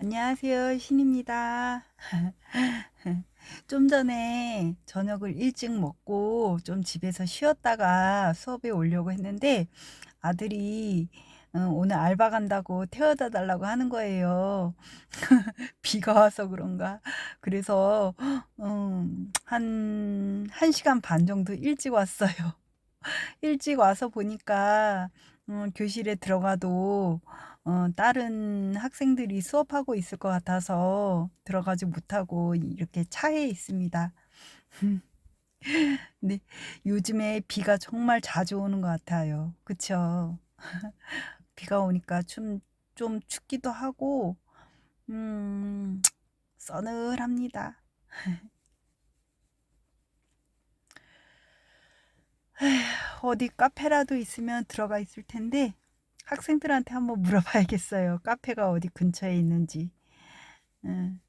안녕하세요. 신입니다. 좀 전에 저녁을 일찍 먹고 좀 집에서 쉬었다가 수업에 오려고 했는데 아들이 어, 오늘 알바 간다고 태워다 달라고 하는 거예요. 비가 와서 그런가. 그래서 음, 한 1시간 반 정도 일찍 왔어요. 일찍 와서 보니까 음, 교실에 들어가도 어, 다른 학생들이 수업하고 있을 것 같아서 들어가지 못하고 이렇게 차에 있습니다. 근데 요즘에 비가 정말 자주 오는 것 같아요. 그쵸? 비가 오니까 좀, 좀 춥기도 하고, 음, 서늘합니다. 어디 카페라도 있으면 들어가 있을 텐데, 학생들한테 한번 물어봐야겠어요. 카페가 어디 근처에 있는지. 음,